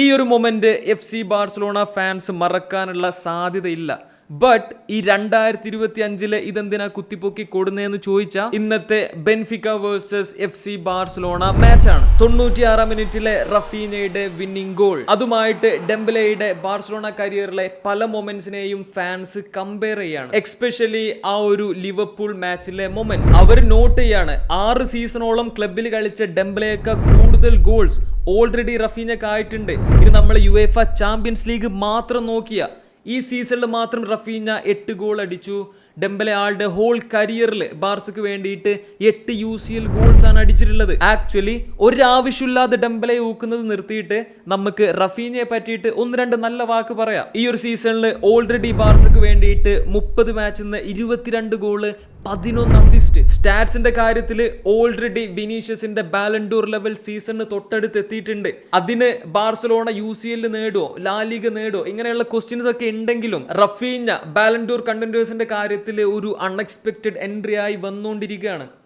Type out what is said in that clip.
ഈ ഒരു moment F C Barcelona fans മറക്കാനുള്ള സാധ്യതയില്ല. ബട്ട് ഈ രണ്ടായിരത്തി ഇരുപത്തി അഞ്ചിൽ ഇതെന്തിനാ കുത്തിപ്പൊക്കി കൊടുന്നതെന്ന് ചോദിച്ചാൽ ഇന്നത്തെ Benfica versus F C Barcelona മാച്ചാണ് തൊണ്ണൂറ്റിയാറാം മിനിറ്റിലെ റഫീനയുടെ വിന്നിംഗ് ഗോൾ അതുമായിട്ട് ഡെംബലയുടെ ബാർസലോണ കരിയറിലെ പല മൊമെന്റ്സിനെയും ഫാൻസ് കമ്പയർ ചെയ്യാണ്. എക്സ്പെഷ്യലി ആ ഒരു ലിവർപൂൾ മാച്ചിലെ മൊമെന്റ് അവർ നോട്ട് ചെയ്യാണ് ആറ് സീസണോളം ക്ലബിൽ കളിച്ച ഡെംബലയൊക്കെ കൂടുതൽ ഗോൾസ് ഓൾറെഡി റഫീനൊക്കെ ആയിട്ടുണ്ട് ഇത് നമ്മൾ യു എഫ് ചാമ്പ്യൻസ് ലീഗ് മാത്രം നോക്കിയ ഈ സീസണിൽ മാത്രം റഫീന എട്ട് ഗോൾ അടിച്ചു. ഡെമ്പലെ ആളുടെ ഹോൾ കരിയറിൽ ബാർസക്ക് വേണ്ടിയിട്ട് എട്ട് യു സി എൽ ഗോൾസ് ആണ് അടിച്ചിട്ടുള്ളത്. ആക്ച്വലി ഒരാവശ്യമില്ലാതെ ഡെമ്പലെ ഊക്കുന്നത് നിർത്തിയിട്ട് നമുക്ക് റഫീനെ പറ്റിയിട്ട് ഒന്ന് രണ്ട് നല്ല വാക്ക് പറയാം. ഈ ഒരു സീസണിൽ ഓൾറെഡി ബാർസക്ക് വേണ്ടിയിട്ട് മുപ്പത് മാച്ചിൽ നിന്ന് ഇരുപത്തിരണ്ട് ഗോൾ പതിനൊന്ന് അസിസ്റ്റ് സ്റ്റാറ്റ്സിന്റെ കാര്യത്തിൽ ഓൾറെഡി വിനീഷ്യസിന്റെ ബാലൻഡൂർ ലെവൽ സീസണിന് തൊട്ടടുത്ത് എത്തിയിട്ടുണ്ട്. അതിന് ബാർസലോണ യു സി എല്ലിൽ നേടുവോ? ലാലിഗ നേടുവോ? ഇങ്ങനെയുള്ള ക്വസ്റ്റ്യൻസ് ഒക്കെ ഉണ്ടെങ്കിലും റഫീഞ്ഞ ബാലൻഡൂർ കണ്ടന്റേഴ്സിന്റെ കാര്യത്തിൽ ഒരു അൺഎക്സ്പെക്റ്റഡ് എൻട്രി ആയി വന്നുകൊണ്ടിരിക്കുകയാണ്.